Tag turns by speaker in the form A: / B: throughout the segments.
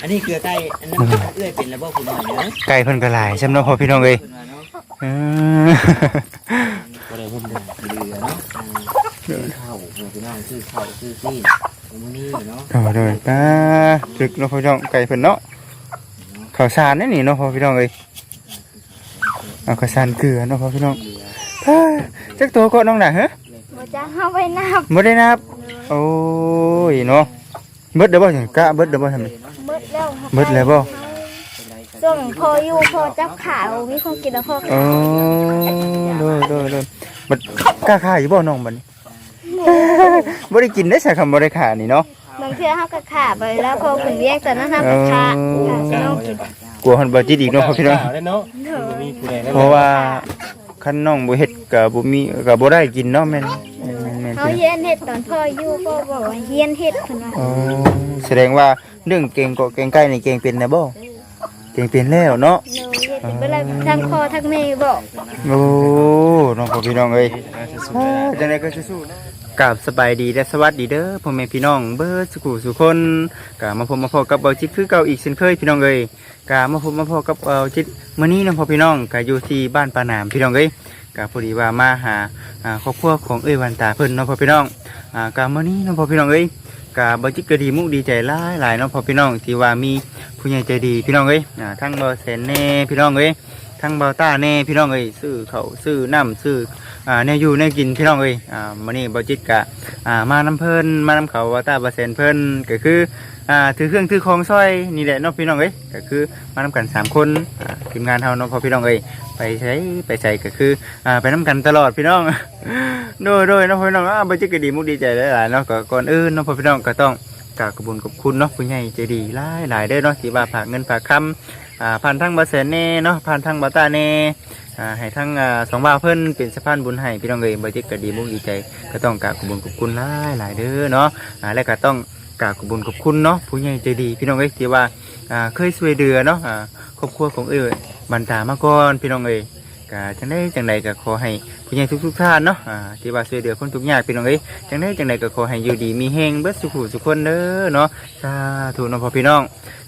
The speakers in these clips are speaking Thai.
A: อันนี้เกลือไก่อันนั้นเอื้อยเป็นระบบคุณหน่อยเนาะ
B: ไก่เพิ่นก็หลายสำเนาะพ่อพี่น้องเอ้ย
A: คุณว่าเนาะ
B: เออ
A: ก็เลยผมเดือดเดือเนาะซื้อข้าวพี่น้องซื้อข้าวซื้อซีนผมมีเนาะ
B: โดยโดยตาตึกเนาะพ่อพี่น้องไก่เพิ่นเนาะข้าวสารนี่นี่เนาะพ่อพี่น้องเอ้ยเอาข้าวสารเกลือเนาะพ่อพี่น้องเฮ้ยจักตัวก็น้องน่ะฮะ
C: บ่จะเฮาไปนับ
B: บ่ได้นับโอ้ยเนาะ เบิดเด้อบ่จังกะเบิดเด้อบ่ทำไม
C: เบิดแล้ว
B: เบิดแล้วบ่
C: ส่งพออยู่พอจับขาบ่มีคนกินแล้วพอ
B: โอ้โดยโดยโดยบัดกล้าขายอยู่บ่น้องบัดนี้บ่ได้กินได้ใส่คำบ่ได้ขายนี่เนาะ
C: บางเทื่อเฮาก็ขาไปแล้วพอเพิ่นเรียกตอนนั้นเฮาก็ขาขาสิน้องกิน
B: กลัวหันบ่จิตอีกเนาะพ่อพี่น้อง
D: ได้เนาะมีผู้ใดได้
B: เพราะว่าคันน้องบ่เฮ็ดก็บ่มีก็บ่ได้กินเนาะแม่นแม่นแม่น
C: เฮาเฮียนเฮ็ดตอนพ่ออยู่พ่อบอกว่าเฮียนเฮ็ดเพิ่นว่า
B: อ๋อแสดงว่าเรื่องเก่งก็เก่งใกล้นี่เก่งเป็นนะบ่เก่งเป็นแล้วเนาะ
C: โนเฮ็ดเวลาทั้งพ่อทั้งแม่บอก
B: โอ้น้องพ่อพี่น้องเอ้ยจังไดก็สู้ๆนะกราบสบายดีและสวัสดีเด้อพ่อแม่พี่น้องเบิดสุขุสุคนกามาพบมาพบกับเบาจิตคือเก่าอีกเช่นเคยพี่น้องเอ้ยกามาพบมาพบกับเบาจิตมื้อนี้น้องพ่อพี่น้องก็อยู่ที่บ้านปาหนามพี่น้องเอ้ย ก็พอดีว่ามาหาครอบครัวของเอ้ยวันตาเพิ่นเน้องพ่อพี่น้องอ่ากามื้อนี้น้องพ่อพี่น้องเอ้ยกาเบาจิตก็ดีมุกดีใจหลายหลายเน้องพ่อพี่น้องที่ว่ามีผู้ใหญ่ใจดีพี่น้องเอ้ยทั้งเบาแสนแน่พี่น้องเอ้ยทั้งเบาต้าแน่พี่น้องเอ้ยซื้อเขาซื้อน้ำซื้ออ่าแนวอยู่แนวกินพี่น้องเอ้ยอ่ามื้อนี้บ่จิตกะอ่ามาน้ำเพิ่นมาน้ำเขาเบาต้าบ่แซนเพิ่นก็คือ อ่าถือเครื่องถือของซอยนี่แหละเนาะพี่น้องเอ้ยก็คือมานำกันสามคนอ่าทีมงานเฮาเนาะพอพี่น้องเอ้ยไปใช้ไปใส่ก็คืออ่าไปนํกันตลอดพี่น้องโดยโดยเนาะพี่น้องอ่าบ่จิกดีมุกดีใจหลายๆเนาะก็ก่อนอื่นเนาะพอพี่น้องก็ต้องกราบขอบคุญขอบคุณเนาะผู้ใหญ่ใจดีหลายหลายๆเด้อเนาะที่ว่าฝากเงินฝากคำอ่าผ่านทางบาเซนเน่เนาะผ่านทางบาตาเน่อ่าให้ทั้งอ่าสองบ่าวเพิ่นเป็นสะพานบุญให้พี่น้องเอ้ยบ่จิตก็ดีมุกดีใจ ก็ต้องกราบขอบคุญขอบคุณหลายหลายเด้อเนาะอ่าและก็ต้อง กราบขอบคุญขอบคุณเนาะผู้ใหญ่ใจดีพี่น้องเอ้ยที่ว่าอ่าเคยช่วยเหลือเนาะอ่าครอบครัวของเอ้ยบรรดามาก่อนพี่น้องเอ้ยก็จังได้จังใดก็ขอให้ผู้ใหญ่ทุกๆท่านเนาะอ่าที่ว่าช่วยเหลือคนทุกข์ยากพี่น้องเอ้ยจังได้จังใดก็ขอให้อยู่ดีมีแฮงเบิดสุขสุขคนเด้อเนาะสาธุเนาะพ่อพี่น้อง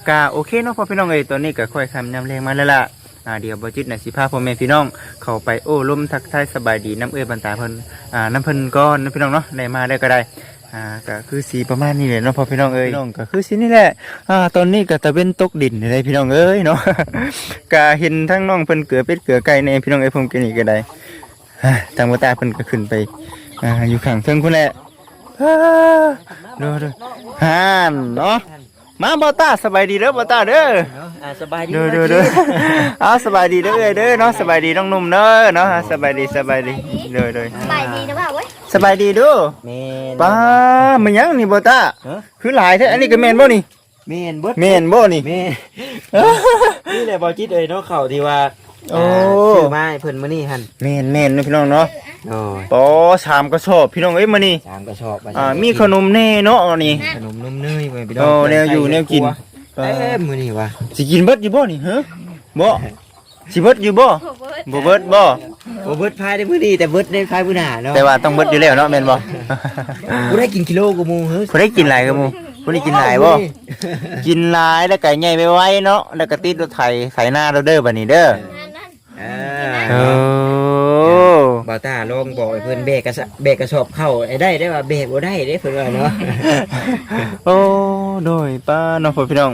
B: กาโอเคเนาะพ่อพี่น้องเอ้ยตอนนี้ก็ค่อยคำยำแรงมาแล้วล่ะอ่าเดี๋ยวบจิตนะสิพาพ่อแม่พี่น้อง เข้าไปโอ้ล้มทักทายสบายดีน้ำเอ้ยบรรดาเพิ่นอ่าน้ำเพิ่นก้อนน้ำพี่น้องเนาะได้มาได้ก็ได้ อ่าก็คือสีประมาณนี้แหละเนาะพ่อพี่น้องเอ้ยน้องก็คือสีนี่แหละอ่าตอนนี้ก็ตะเวนตกดินเลยพี่น้องเอ้ยเนาะก็เห็นทั้งน้องเพิ่นเกลือเป็ดเกลือไก่ในพี่น้องเอ้ยผมกินอีกก็ได้อ่าทางบ่ตาเพิ่นก็ขึ้นไปอ่าอยู่ข้างเทิงพุ่นแหละดูดูฮ่านเนาะมาบอต้าสบายดีเด้อบอต้าเด้อ
A: อ่าสบายดี
B: เด้อเด้อเด้อเอาสบายดีเด้อเอ้ยเด้อเนาะสบายดีน้องหนุ่มเด้อเนาะสบายดีสบายดีเด้อเด้อ
C: สบายดีนะว่าเว้ย
B: สบายดีเด้อ
A: แม่น
B: ป้ามันยังนี่บอต้า
A: ฮะ
B: คือหลายแท้อันนี้ก็แม่นบ่นี่
A: แม่นเบิด
B: แม่นบ่นี่
A: แม่นี่แหละบ่จิตเอ้ยเนาะเข้าที่ว่า
B: โอ้
A: ซื้อมาให้เพิ่นมื้อนี้หั่น
B: แม่นแม่นเนาะพี่น้องเนาะ
A: โอ้ย
B: ปอสามกระสอบพี่น้องเอ้ยมานี่
A: สามกระสอบ
B: อ่ามีขนมแน่เนาะนี่
A: ขนมนมเนยไว้พี่น้
B: โอ้แนวอยู่แนวกิน
A: เอ้ยมื้อนี้ว่ะ
B: สิกินเบิดอยู่บ่นี่ฮะบ่สิเบิดอยู่บ่บ่เบิดบ่
A: บ่เบิดภายในมื้อนี้แต่เบิดในภายมื้อหน้าเนาะ
B: แต่ว่าต้องเบิดอยู่แล้วเนาะแม่นบ่
A: กูได้กินกิโลกูมูเฮ้ย
B: ผู้ได้กินหลายกับหมูผู้ได้กินหลายบ่กินหลายแล้วก็ใหญ่ไปไว้เนาะแล้วก็ติดรถไถไถหน้าเราเด้อบัดนี้เด้อ
A: อ่า
B: โอ้
A: บ่าวตาลองบอกให้เพิ่นแบกกระสะแบกกระสอบเข้าให้ได้ได้ว่าแบกบ่ได้เด้เพิ่นว่าเนาะ
B: โอ้ โดยป้าน้องพ่อพี่น้อง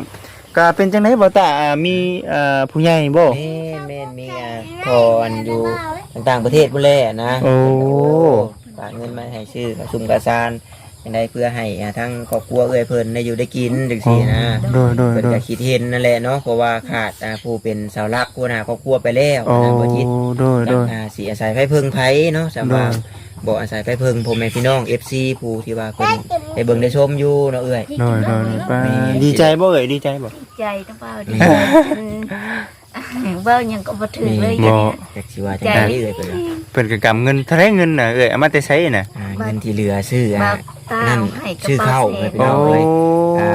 B: ก็เป็นจังไดบ่ตาอ่ามีอ่าผู้ใหญ่บ่
A: แม่นแม่นมีอ่าพออันอยู่ต่างประเทศพุ่นแหละนะ
B: โอ้
A: ฝากเงินมาให้ชื่อกระซุมกระซานจังไดเพื่อให้อ่าทั้งครอบครัวเอ้ยเพิ่นได้อยู่ได้กินจังซี่นะ
B: โดยโดย
A: เพิ่น
B: โดย
A: ก็คิดเห็นนั่นแหละเนาะเพราะว่าขาดอ่าผู้เป็นเสาหลักผู้หน้าครอบครัวไปแล้ว
B: โอ้
A: นะบ่จิต
B: โดยโดย
A: อ่าสิอาศัยไผเพิงไผเนาะสำหรับ
B: โดย
A: บ่อาศัยไผเพิงพ่อแม่พี่น้อง FC ผู้ที่ว่าเพิ่นได้เบิ่งได้ชมอยู่เนาะเอ้ย
B: โดยโดยโดยป้าดีใจบ่เอ่ยดีใจบ่
C: ใจต้องเบาดีเบ้ายังก็บ่ถึงเลย
B: บ่
A: จักสิว่าจังไดเอ้ยเพิ่นว่า
B: เพิ่นก็กำเงินเท่าไรเงินน่ะเอ้ยเอามาแต่ใช้น่ะ
A: อ่าเงินที่เหลือซื้อ
C: บ่า
A: อ่า
C: ตา
A: นั่น
C: ให้กระ
A: ชื่อ
C: เป๋า
A: เข้า
C: เส
A: ไปพี่น้องเอ้ยอ่า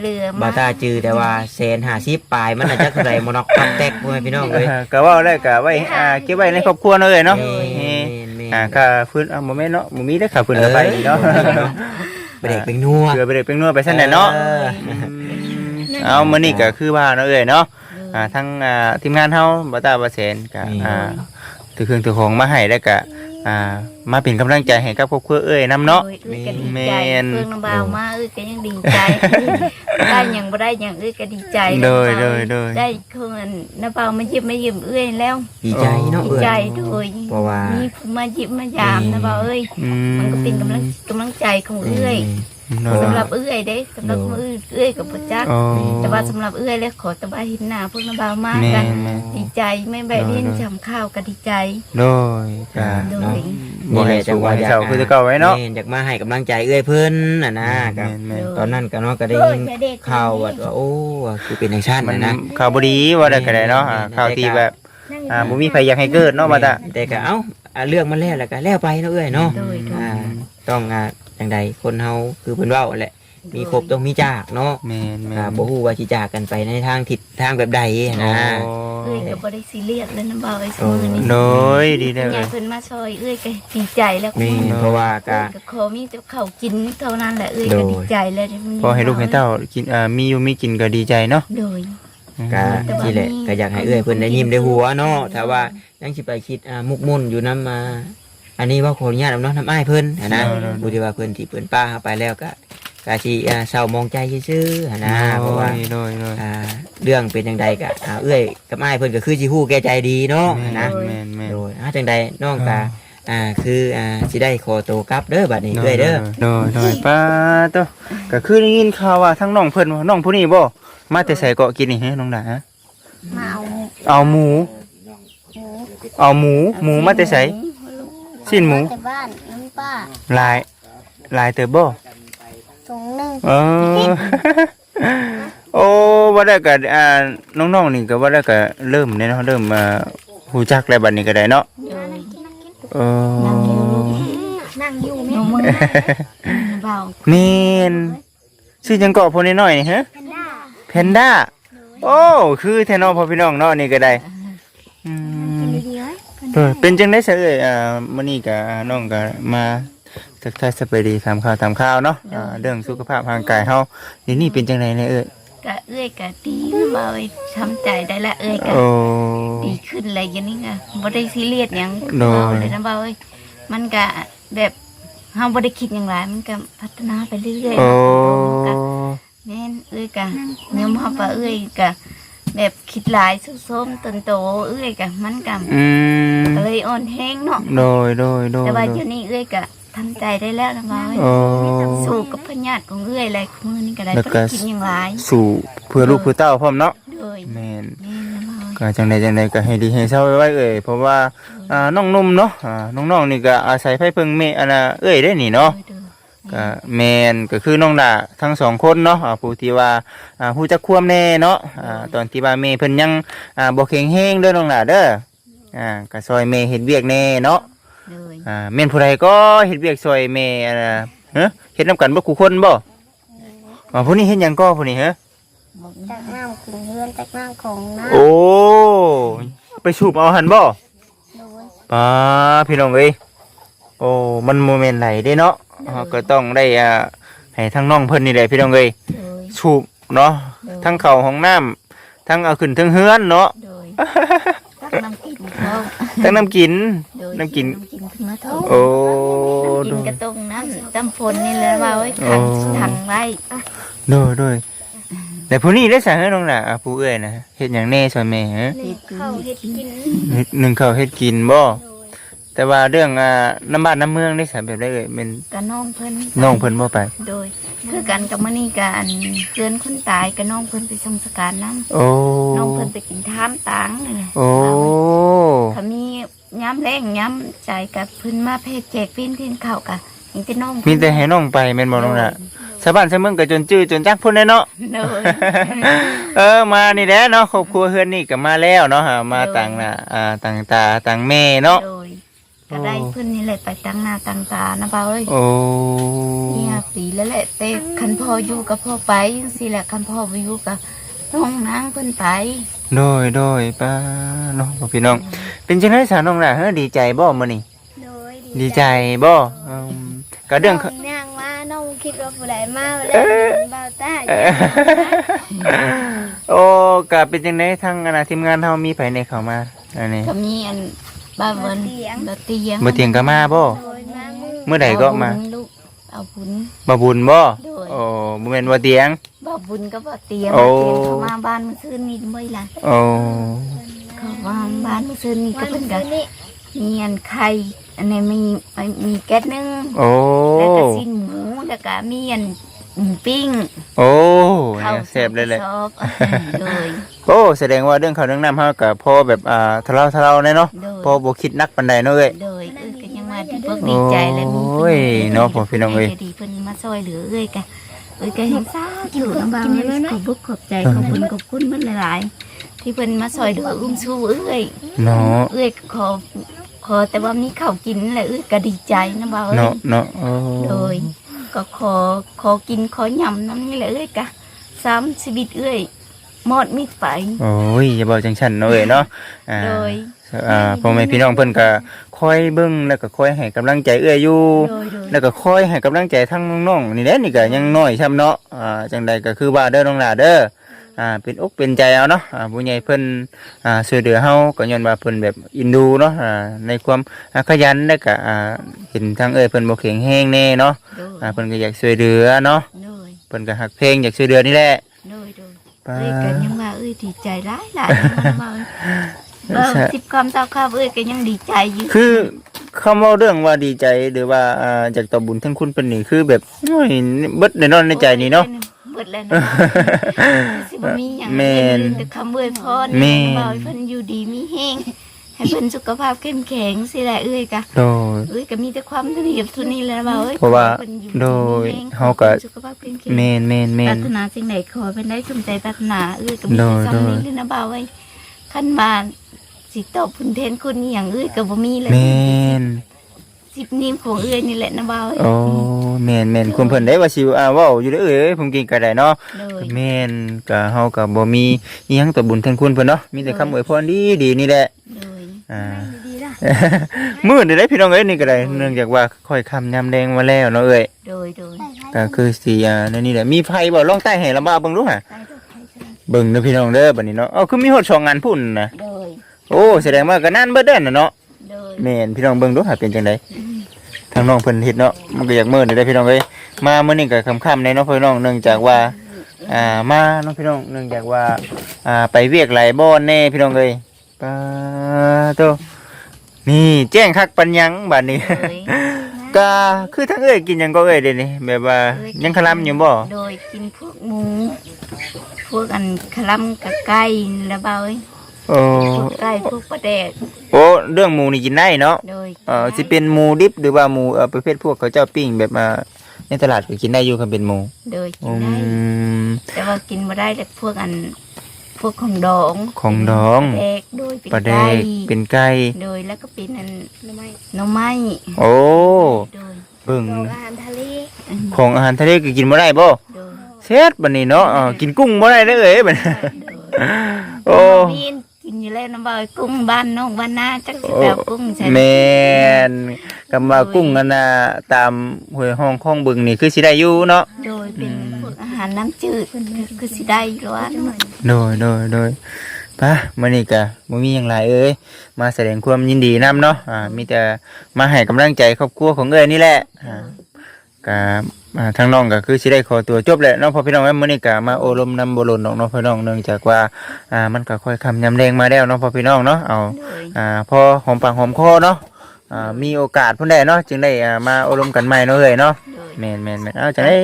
C: เหลือ
A: บ่
C: มา
A: ตาจือแต่ว่าแสน50ปลายมันน่าจะเท่าไหร่บ่นอกปักแตกพ่อแม่พี่น้องเอ้ย
B: อ่าก็เว่าได้ก็ไว้อ่าเก็บไว้ในครอบครัวเนาะเอ้ยเนาะ
A: แม่
B: นี่
A: นแม่น
B: อ่าค่าฟื้นอ่าบ่แม่นเนาะบ่มีได้อค่าฟื้นค่าไฟนี่เนาะ
A: โเบรกเป็นนัว
B: เกลือไปเลยเป็นนัวไปซั่นแหละเนาะ
A: ออ
B: เอามื้อนี้ก็คือว่าเนาะเอ้ยเนาะอ่าทั้งอ่าทีมงานเฮาบ่ตาบ่แสนก็
A: นี่
B: อ่าถือเครื่องถือของมาให้แล้วก็ อ่า มาเป็นกำลังใจให้กับครอบครัวเอ้ยนํเนาะ
C: โอ้ยเอ้ยก็ดี
B: แม่
C: ใจ
B: น
C: เพิ่งน้ำบาวมาเอ้ยก็ยังดีใจ ได้หยังบ่ได้หยังเอ้ยก็ดีใจ
B: โดย
C: น้ำบาว
B: โดยโดย
C: ได้เครื่องอันน้ำบาวมายิ้มมายิ้มเอ้ยแล้ว
A: ดีใจเนาะ
C: ดี
A: เอ้ย
C: ใจโดย
A: เพราะว่า
C: มีผู้มายิ้มมายามน้ำบาวเอ้ย
B: อืม
C: มันก็เป็นกำลังกำลังใจของเอ้ย
B: เนาะ
C: สำหรับเอ้ยเด้สำหรับเอ้ยเอ้ยกับพ่อจัก
B: โอ้
C: แต่ว่าสำหรับเอ้ยแล้วขอตะบายเห็นหน้าพวกน้ำบาวมาก
B: แม่
C: กัน
B: แม่
C: ดีใจไม่แบบเห็นจำข้าวก็ดีใจ
B: โดยก็
C: โด
A: เนาะ
C: ย
B: บ่ให้สูงให้เศร้าคือแต่เก่าไว้เนาะ
A: แม่อยากมาให้กำลังใจเอ้ยเพิ่นน่ะนะกับ
B: แม่น
A: ตอนนั้นก็เนาะก็ได้ยินข่าวว่าโอ้คือเป็นอย่างชั้น
B: ๆมัน
A: นะนะ
B: ข่าวบ่ดีว่าได้ก็ได้เนาะอ่าข่าวที่แบบอ่าบ่มีใครอยากให้เกิดเนาะบ่ตา
A: แต่ก็เอ้าอ่าเรื่องมันแล้วแล้วก็แล้วไปเนาะเอ้ยเนาะ
C: โดยโดย
A: อ่า ต้องอ่าจังใดคนเฮาคือเพิ่นเว้าแหละ มีครบต้องมีจากเนาะ
B: แม่นแม่
A: อ่านบ่ฮู้ว่าสิจากกันไปในทางทิศทางแบบใดนะ
C: เอ้ยก็บ่ได้ซีเรียสเลยน้ำบาวไอ้ส
A: โอ้
C: มือนี่
B: โดยดีเด้อ
C: ใหญ่เพิ่นมาช่วยเอ้ยก็ดีใจแล้ว
A: นี่เพราะว่า
C: เอ้
A: ก็
C: ยก็ขอมีแต่ข้าวกินเท่านั้นแหละเอ้ย
A: โด
C: ก็
A: ย
C: ดีใจแล้วที่มัน
B: พอให้ลูกให้เต้ากินอ่ามีอยู่มีกินก็ดีใจเนาะ
C: โดย
A: ก็ที่แหละก็อยากให้เอ้ยเพิ่นได้ยิ้มได้หัวเนาะถ้าว่ายังสิไปคิดอ่ามุกมุ่นอยู่นํมา อันนี้ว่าขออนุญาตเอาเนาะน้ำอ้ายเพิ่นหั้นนะบ่ที่ว่าเพิ่นที่เพิ่นป้าเข้าไปแล้วก็ก็สิอ่าเศร้ามองใจซื่อๆหั้นนะเพราะว่า
B: โดยโดย
A: อ่าเรื่องเป็นจังใดก็อ่าเอ้ยกับอ้ายเพิ่นก็คือสิฮู้แก่ใจดีเนาะหั้นนะ
B: แม่นแม่น
A: โดยอ่าจังใดน้องก็อ่าคืออ่าสิได้ขอตัวกลับเด้อบัดนี้เอ้ยเด้อ
B: โดยโดยป้าโตก็คือได้ยินข่าวว่าทั้งน้องเพิ่นว่าน้องผู้นี้บ่มาแต่ใส่เกาะกินนี่ฮะน้องดาฮะ
C: มาเอา
B: เอาหมูเอาหมูหมูมาแต่ใส่ สิ้นหมู
C: แต่บ้านน้ำป้า
B: ลายลายเตอบ่
C: ถุงนึง
B: เออ โอ้ว่าได้ก็อ่าน้องๆนี่ก็ว่าได้ก็เริ่มเนี่ยเนาะเริ่มมาฮู้จักแล้วบัดนี้ก็ได้เนาะ
C: โดย
B: เออ
C: นั่งอยู่แม่มือเบา
B: แม่นชื่อจังเกาะพวกน้อยๆนี่ฮะ
C: แพนด้า
B: แพนด้าโอ้คือแทนอพอพี่น้องเนาะนี่ก็ได้อืม
C: ดีๆ เอ้ย
B: เออเป็นจังได้เสยเอ่ยอ่ามื้อนี้ก็น้องก็มาทักทายสบายดีถามข่าวถามข่าวเนาะอ่าเรื่องสุขภาพร่างกายเฮาเดี๋ยวนี้เป็นจังไดเนี่ยเอ้ย
C: กะเอ้ยกะดีนะเบาเอ้ยทำใจได้ละเอ้ยกะ
B: โอ้
C: ดีขึ้นอะไรอย่างนี้ไงบ่ได้ซีเรียสหยัง
B: โดย
C: เบาเลยนะเบาเอ้ยมันก็แบบเฮาบ่ได้คิดอย่างไรมันก็พัฒนาไปเรื่อยๆ
B: โอ้
C: ก็แม่นเอ้ยกะยอมรับว่าเอ้ยกะ แบบคิดหลายส้มๆตนโตเอ้ยกะมันก็
B: อืม
C: ก็เลยอ่อนแห้งเนาะ
B: โดยโดยโดย
C: แต่ว่า
B: โด
C: เดี๋ย
B: ยว
C: นี้เอ้ยกะทำใจได้แล้วนะเบาเอ้ย
B: โอ้
C: สู้กับพญาติของเอ้ยอะไรของมือนี่ก็ได้
B: แล้ว
C: บ่
B: ก็
C: ได้คิดอย่างไร
B: สู่เพื่อลูกเพื่อเต้าพร้อมเนาะ
C: โดย
B: แม่น
C: แม่นนะเบาเอ้ย
B: ก็จังใดจังใดก็ให้ดีให้เศร้าไว้เอ่ยเพราะว่าอ่าน้องนุ่มเนาะอ่าน้องๆนี่ก็อาศัยไผเพิ่งแม่อันน่ะเอ้ยได้นี่เนาะ
C: โดย
B: ก็แมนก็คือน้องดาทั้งสองคนเนาะอ่าผู้ที่ว่าอ่าผู้จักควมแน่เนาะอ่าตอนที่ว่าเมเพิ่นยังอ่าบ่แข็งแรงเด้อน้องดาเด้ออ่าก็ซอยเมเฮ็ดเวียกแน่เนาะ
C: โดย
B: อ่าแม่นผู้ใดก็เฮ็ดเวียกซอยเมอันน่ะเฮ้เฮ็ดนํกันบ่คู่คนบ่อ่าผู้นี้เฮ็ดหยังก็ผู้นี้เฮ้
C: ตักน้ำกินเฮือนตักน้ำของน้
B: โอ้ไปสูบเอาหันบ่ำ
C: โดย
B: ป้าพี่น้องเอ้ยโอ้มันโมเมนต์ไหลเด้เนาะ อ่าก็ต้องได้อ่าให้ทั้งน้องเพิ่นนี่แหละพี่น้องเอ้ย
C: โดย
B: สูบเนาะทั้งเข่าห้องน้ำทั้งเอาขึ้นทั้งเฮือนเนาะ
C: โดยตักน้ำกินเขา
B: ทั้งน้ำกิน
C: โดย
B: น้ำกิน
C: น้ำกินขึ้นมาท้อง
B: โอ้
C: กิ
B: โด
C: น
B: ย
C: กระต้งน้ำตำฝนนี่แหละว่าไว้ขัง
B: โอ้
C: ถังไว้
B: โดยโดยแต่ผู้นี้ได้สั่งให้น้องน่ะอะผู้เอ้ยนะเฮ็ดหยังแน่ซอยแม่ฮะ
C: เฮ็ดข้าวเฮ็ดกิน
B: เฮ็ดหนึ่งข้าวเฮ็ดกินบ่ แต่ว่าเรื่องอ่าน้ำบ้านน้ำเมืองได้สั่งแบบได้เอ้ยเป็น
C: กับน้องเพิ่น
B: น้องเพิ่นบ่ไป
C: โดย คือกันกับมื้อนี้กันเกินคนตายกับน้องเพิ่นไปส่งสการน้
B: โอ้ำ
C: น้องเพิ่นไปกินทามตังนั่นแหละ
B: โอ้
C: เขามีย้ำแรงย้ำใจกับเพิ่นมาเพจแจกฟินกินข้าวกะยังแต่น้อง
B: มีแต่ให้น้องไปแม่นบ่น้องน่ะชาวบ้านชาวเมืองก็จนจื้อจนจักพุ่นแน่เนาะ
C: โดย
B: เออมานี่แหละเนาะครอบครัวเฮือนนี่ก็มาแล้วเนาะฮะมา
C: โดย
B: ต่างหน้าอ่าต่างตาต่างแม่เนาะ
C: โดย ก็ได้เพิ่นนี่แหละไปตั้งหน้าตั้งตานะเบาเอ้ย
B: โอ้
C: เนี่ยปีแล้วแหละแต่คันพ่ออยู่กับพ่อไปจังซี่แหละคันพ่อบ่อยู่กับน้องนางเพิ่นไป
B: โดยโดยป้าเนาะพี่น้อง เป็นจังได๋สาวน้องน่ะเฮ้อดีใจบ่มื้อนี้
C: โดย
B: ดีใจบ่อืมก็เรื่อง
C: นางว่าน้อง
D: คิดว่าผู้ใดมาแล้วบ่าวตา
B: โอ้ก็เป็นจังไดทั้งอนาทีมงานเฮามีไผในเข้ามาอันนี้
C: ก็มีอัน บ้าเวินบาเตียง
B: บ่เตียงก็มาบ่
D: โดยมามือ
B: เมื่อใดก็มา
C: เอบุญลูกเอาบุญ
B: บ่บุญบ่
C: โดย
B: โอ้บ่แม่นบ่เตียง
C: บ่บุญก็บ่เตียง
B: โอ้
C: บ่เตียงเขามาบ้านเมื่อคืนนี้ไม่ล่ะ
B: โอ้
C: เขามาบ้านเมื่อคืนนี้ก็
D: วัน
C: เพิ่นก็
D: คืนนี้
C: มีอันไข่อันนี้มีมีแก๊สนึง
B: โอ้
C: แล้วก็สิ้นหมูแล้วก็มีอันหมู ปิ้ง
B: โอ้
C: ข้าว
B: แซ่บเลยแหละ
C: ชอบโดย
B: โอ้แสดงว่าเรื่องข้าวเรื่องน้ำเฮาก็พอแบบอ่าทะเลาะทะเลาะแน่เนาะ
C: โดย
B: พอบ่คิดนักปานใดเนาะเอ้ย
C: โดยเอ้ยก็ยังว่าที่เพิ่นดีใจและมี
B: โอ้ยเนาะพ่อพี่น้องเอ้ย
C: ดีเพิ่นมาซอยเหลือเอ้ยกะเอ้ยก็เห็นซาอยู่น้ำบางเอ้ยขอบบุกขอบใจขอบคุณขอบคุณเพิ่นหลายๆที่เพิ่นมาซอยเหลืออุ้มสู้เอ้ย
B: เนาะ
C: เอ้ยขอขอแต่ว่ามีข้าวกินแหละเอ้ยก็ดีใจนะบ่าวเอ้
B: เนาะ
C: ย
B: เนาะโอ้
C: โดย ก็ขอขอกินขอยำน้ำนี่แหละเอ้ยกะสามชีวิตเอ้ยหมดมิดไป
B: โอ้ยอย่าบอกจังซั่นเนาะเอ้ยเนาะอ่า
C: โดย
B: อ่าพ่อแม่พี่น้องเพิ่นก็คอยเบิ่งแล้วก็คอยให้กำลังใจเอื้อยอยู่
C: โดยโดย
B: แล้วก็คอยให้กำลังใจทั้งน้องๆนี่แหละนี่ก็ยังน้อยช่ำเนาะอ่าจังใดก็คือว่าเด้อน้องหลาเด้อ อ่าเป็นอกเป็นใจเอาเนาะอ่าผู้ใหญ่เพิ่นอ่าช่วยเหลือเฮาก็ย้อนว่าเพิ่นแบบอินดูเนาะอ่าในความอ่าขยันแล้วก็อ่าเห็นทางเอ้ยเพิ่นบ่แข็งแรงแน่เนาะ
C: โดย
B: อ่าเพิ่นก็อยากช่วยเหลือเนาะ
C: โดย
B: เพิ่นก็ฮักเพลงอยากช่วยเหลือนี่แหละ
C: โดยโดย
B: ป้า
C: เอ้ยก็ยังว่าเอ้ยดีใจหลายหลายมันว่าเออสิบคำเศร้าข้าวเอ้ยก็ยังดีใจอยู่
B: คือคำเว่าเรื่องว่าดีใจหรือว่าอ่าอยากตอบบุญทั้งคุณเป็นนี่คือแบบโอ้ยเบิดในนอนในใจนี่เนาะ
C: เบิดแล้วนะสิบ่มีหยัง
B: แม่น
C: แต่คำอวยพร
B: แม่น
C: บ่ให้เพิ่นอยู่ดีมีแฮงให้เพิ่นสุขภาพเข้มแข็งสิแหละเอ้ยกะ
B: โดย
C: เอ้ยก็มีแต่ความเท่านี้กับเท่านี้แหล้วบ่าวเอ้ย
B: เพราะว่า
C: ขอให้เพิ่นอยู่
B: โดย
C: มีแรง
B: เฮาก็
C: ขอให้พิ่นสุขภาพเข้มแข็ง
B: เมนเมนเม
C: ปราน รถนาสิ่งใดขอให้เพิ่นได้สมใจปรารถนาเอ้ยก็มี
B: โด
C: แต่
B: ย
C: ซ้ำนี้
B: โดย
C: เลยนะบ่าวเอ้ยคันมาสิตอบคุณเทนคุณอหย่างเอ้ยก็บ่มีเลย
B: เมน
C: สิบนิ้วของเอ้ยนี่แหละนะบ่าวเอ้ย
B: โอ้ เมนเมนคุณเพิ่นได้ว่าสิอ่าเว้าอยู่เด้อเอ้ยผมกินก็ได้เนาะ
C: โดย
B: เมนก็เฮาก็บ่มีอีหยังตอบบุญทั้งคุณเพิ่นเนาะมีแต่คำอวยพรดีดีนี่แหละ
C: โดย
B: อ่า
D: ดีๆล่ะ
B: มื้อนี้ได้พี่น้องเอ้ยนี่ก็ได้เนื่องจากว่าค่อยค่ำยามแดงมาแล้วเนาะเอ้ย
C: โดย โดย
B: ก็คือสิอ่านั่นนี่แหละมีไฟบ่ลองใต้ให้ลำบากเบิ่งดูหะ
C: ไปเถอะไปเถอะ
B: เบิ่งเด้อพี่น้องเด้อบัดนี้เนาะเอ้าคือมีฮอดสองงานพุ่นนะ
C: โดย
B: โอ้แสดงว่าก็นานเบิดเด้อน่ะเนาะ
C: โดย
B: แม่นพี่น้องเบิ่งดูหาเป็นจังได ทางน้องเพิ่นเฮ็ดเนาะมันก็อยากมื้อนี่ได้อพี่น้องเอ้ยมามื้อนี้ก็ค่ำๆในเนาะพี่น้องเนื่องจากว่าอ่ามาเนาะพี่น้องเนื่องจากว่าอ่าไปเวียกหลายบ่อนแน่พี่น้องเอ้ยปาโตนี่แจ้งคักปัญญังบัดนี้
C: โดย
B: ก็คือทั้งเอ้ยกินหยังก็เอ้ยเดี๋ยวนี้แบบว่ายังคลำอยู่บ่
C: โดยกินพวกหมู พวกอันคลำกับไก่แล้วเบาเอ้ย
B: โอ้
C: พวกไก่พวกปลาแดก
B: โอ้เรื่องหมูนี่กินได้เนาะ
C: โดย
B: เอ่อสิเป็นหมูดิบหรือว่าหมูเอ่อประเภทพวกเขาเจ้าปิ้งแบบมาในตลาดก็กินได้อยู่คันเป็นหมู
C: โดยกิ
B: อื
C: นได้
B: ม
C: แต่ว่ากินมาได้แต่พวกอัน พวกของดอง
B: ของดอง
C: ปลาแดกโดยเป็น
B: ปลาแด
C: ไก่
B: กเป็นไก่
C: โดยแล้วก็เป็นอัน
D: หน่อไม้
C: หน่อไม้
B: โอ้
C: โดย
B: เบิ่ง
D: ดอกอาหารทะเล
B: ของอาหารทะเลก็กินบ่ได้บ่
C: โดย
B: เซ็ดบัดนี้เนาะเอ่อกินกุ้งบ่ได้เด้อเอ้ยบัดนี้โอ้
C: มีน กินอยู่แล้วนะบ่าวกุ้งบ้านน้องบ้านนาจักสิ
B: โอ้
C: แปลกุ้งใช่
B: แม่นกำว่ากุ้งอันน่ะตามห้วยห้องคลองบึงนี่คือสิได้อยู่เนาะ
C: โดยเป็นพวกอาหารน้ำจืดคือสิได้อยู่ว่า
B: โดยโดยโดยปะมื่อนี้กะบ่มีอย่างไรเอ้ยมาแสดงความยินดีนํเนาะอ่ามีแต่มาให้กำลังใจครอบครัวของเอ้ยนี่แหละอ่ากะอ่าทางน้องก็คือสิได้ขอตัวจบแหละเนาะพอพี่น้องเอ้ยมื้อนี้กะมาโอลมนำบ่หล่นดอกเนาะพี่น้องเนื่องจากว่าอ่ามันก็ค่อยคำยำแดงมาแล้วเนาะพอพี่น้องเนาะเอา
C: โดย
B: อ่าพอหอมปากหอมคอเนาะอ่ามีโอกาสพุ่นได้เนาะจึงได้อ่ามาโอลมกันใหม่เนาะเอ้ยเนาะ
C: โดย
B: แม่นแม่นแม่นเอาจังได๋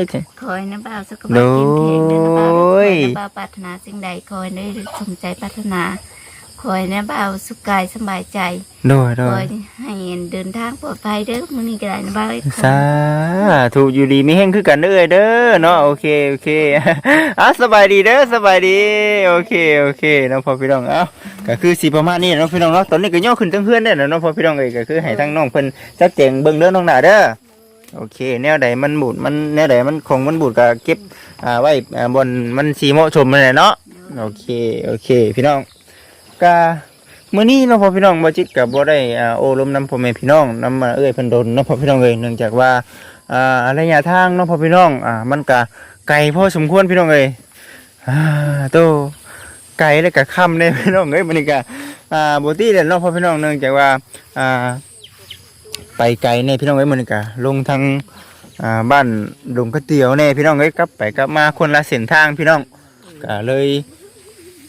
C: คอยนะบ่าวสุขภาพเข้มแข็งเด้อนะบ่าว
B: โดย
C: คอยนะบ่าวปรารถนาสิ่งใดคอยได้สมใจปรารถนา คอยนะบ่าวสุขกายสบายใจ
B: โดยโด
C: คอยยให้เดินทางปลอดภัยเด้อมื้อนี้ก็ได้นะบ่าวเอ้ย
B: สาถูกอยู่ดีมีแห้งคือกันเด้อเด้อเนาะโอเคโอเคอะสบายดีเด้อสบายดีโอเคโอเคเนาะพอพี่น้องเอ้าก็คือสีประมาณนี้เนาะพี่น้องเนาะตอนนี้ก็ย่อขึ้นทั้งเพื่อนได้แล้วเนาะพอพี่น้องเอ้ยก็คือให้ทั้งน้องเพิ่นจัดแจงเบิ่งเด้อน้องหน้าเด้อโอเค แนวใดมันบูดมันแนวใดมันของมันบูดก็เก็บอ่าไว้อ่าบนมันสีเหมาะสมนั่นแหละเนาะโอเคโอเค พี่น้อง ก็มื้อนี้เนาะพอพี่น้องบ่จิตก็บ่ได้อ่าโอ้ลมน้ำพ่อแม่พี่น้องน้ำมาเอ้ยเพิ่นโดนเนาะพ่อพี่น้องเอ้ยเนื่องจากว่าอ่าระยะทางเนาะพ่อพี่น้องอ่ามันก็ไกลพอสมควรพี่น้องเอ้ยอ่าโตไกลแล้วก็ค่ำเด้พี่น้องเอ้ยมันนี่ก็อ่าบ่ตีเด้เนาะพ่อพี่น้องเนื่องจากว่าอ่าไปไกลเนี่ยพี่น้องเอ้ยมันนี่ก็ลงทางอ่าบ้านดงกระเตียวเนี่ยพี่น้องเอ้ยกลับไปกลับมาคนละเส้นทางพี่น้องก็เลย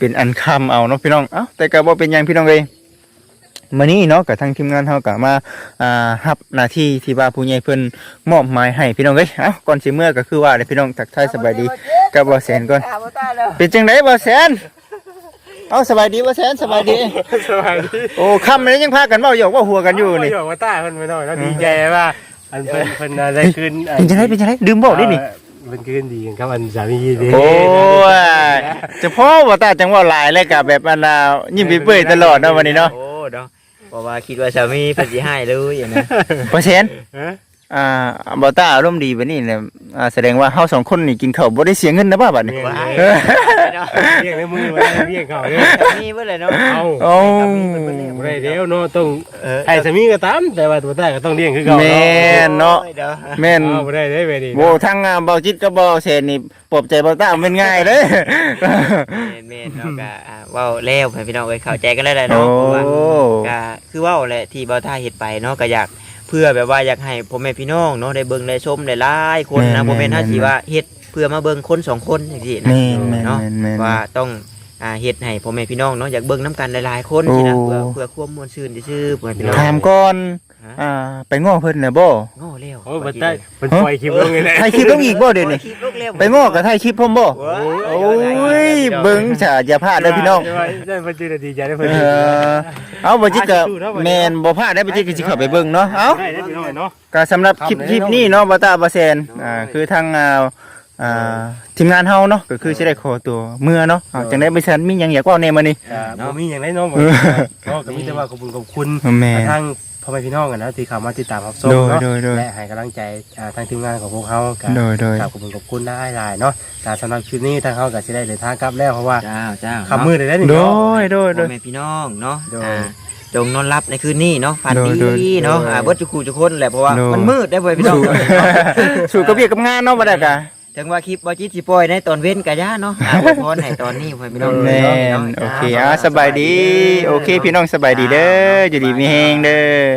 B: เป็นอันคำเอาเนาะพี่น้องเอ้าแต่ก็บ่เป็นหยังพี่น้องเอ้ยมื่อนี้เนาะกับทางทีมงานเฮาก็มาอ่ารับหน้าที่ที่ว่าผู้ใหญ่เพิ่นมอบหมายให้พี่น้องเอ้ยเอ้าก่อนสิเมื่อก็คือว่าเด้อพี่น้องทักทายสบายดีกับบ่แสนก่อนเป็นจังไดบ่แสน เอ้าสบายดีบ่แสนสบายดี
E: สบายดี
B: โอ้ค่ำนี้ยังพากันเว้าหยอกเว่าหัวกันอยู่นี่
E: โบอกว่าต้าเพิ่นไปหน่อยแล้วดีใจว่าอันเพิ่นเพิ่นอะไรคืน
B: เป็นจังไดเป็นจังไดดื่มบ่ได้นี่
E: เพิ่นคืนดีกันครับอันสามีดี
B: โอ้ยเฉพาะว่าตาจังเว่าหลายเลยกับแบบอันน่ะยิ้มเปื่อยๆตลอดเนาะวันนี้เนาะ
A: โอ้เนาะเพราะว่าคิดว่าสามีเพิ่นสิให้เลยอย่างนั้น
B: บ่แสน
E: ฮะ
B: อ่าบ่ตาอารมณ์ดีบัดนี้เนี่ยอ่าแสดงว่าเฮาสองคนนี่กินข้าวบ่ได้เสียเงินนะบ่าบัดนี้
A: ว้าย
B: เออ
E: เรียกในมือมาเรียกเขาเนี่ย
A: สามีเบิ่เลยเนาะ
E: เอา
B: โอ้
E: บ่ได้เดี๋ยวเนาะต้อง
A: เออ
E: ไอ้สามีก็ตาม แต่ว่าตัวต้าก็ต้องเลี้ยงคือเก่า
B: แม่นเนาะ
A: โอ้ยเด้อ
B: แม่น
E: เอาบ่ได้ได้ไปดิ
B: โบทั้งอ่าเบาจิตกับเบาเซนนี่ปลอบใจเบาตาเป็นง่ายเลย
A: แม่นๆเนาะก็อ่าเว้าแล้วให้พี่น้องเอ้ยเข้าใจกันแล้วแหละ
B: โอ้
A: เนาะเพราะว่าก็คือเว้าแหละที่บ่าวท่าเฮ็ดไปเนาะก็อยาก เพื่อแบบว่าอยากให้พ่อแม่พี่น้องเนาะได้เบิ่งได้ชมได้หลายคนนะบ่แม่นเฮาสิว่าเฮ็ดเพื่อมาเบิ่งคนสองคนจังซี่นะ
B: แม่นแม่น
A: เนาะ
B: แม่นแม่น
A: ว่าต้องอ่าเฮ็ดให้พ่อแม่พี่น้องเนาะอยากเบิ่งน้ำกันหลายๆคนสินะ
B: โอ้
A: เพื่อเพื่อความม่วนซื่นซื่อๆเพื่อพี่น้อง
B: ถามก่อน
A: ฮะ
B: อ่าไปง้อเพิ่นน่ะบ่
A: โง่เร็ว
E: โอ้บ่ได้เพิ่นปล่อยคลิปลงเลยนะ
B: ถ่ายคลิปต้องอีกบ่เดี๋ยวนี้
A: คลิปลูกเร็ว
B: ไปง้อกับถ่ายคลิปพร้อมบ่
A: โอ้
B: โอ้ยเบิ่งฉาอย่าพลาดเด้อพี่น้อง
E: ได้เพิ่นจื้อดีใจได้เพิ่น
B: เออเอาบ่จิตก็แม่นบ่พลาดได้บ่จิตก็สิเข้าไปเบิ่งเนาะเอ้า
E: ได้ได้พี่น้องเนาะ
B: ก็สำหรับคลิปคลิปนี้เนาะบ่ตาบ่แซนอ่าคือทางอ่า อ่าทีมงานเฮาเนาะก็คือสิได้ขอตัวเมื่อเนาะเอาจังได๋บ่ซันมีหยังอยากเว้าแน่มื้อนี้
E: อ่าบ่มีอย่างไรเนาะบ่ก็ก็มีแต่ว่าขอบคุณขอบคุณ
B: แม่น
E: ทางพ่อแม่พี่น้องกันนะที่เข้ามาติดตามรับชม
B: โดย
E: เนาะ
B: โดยโดย
E: และให้กำลังใจอ่าทางทีมงานของพวกเขากับ
B: โดยโดย
E: ขอบคุณขอบคุณได้หลายเนาะการสำหรับคลิปนี้ทางเขาก็จะได้เดินทางกลับแล้วเพราะว่า
A: เจ้าเจ้า
E: คำมือได้แล้วนี่
B: โด
E: เนาะ
B: ยโดยโด
A: พ่อย แม่พี่น้องเนาะ
E: โดย
A: อ่าจงนอนรับในคืนนี้เนาะฝัน
B: โดยโดย
A: ดีเนาะอ่าเบิดจุกคูจุกคนแหละเพราะว่า
B: โดย
A: มันมืดได้เว้ยพี่น้อง
B: สู่กับเวียกกับงานเนาะบ่ได้กะ
A: ถึงว่าคลิปบ่จิตสิปล่อยในตอนเว้นก็ย่าเนาะอ่าอวยพรให้ตอนนี้พ่อพี่น้อง
B: แม่นโอเคอะสบายดี โอเค พี่น้องสบายดีเด้ออยู่ดีมีแฮงเด้อ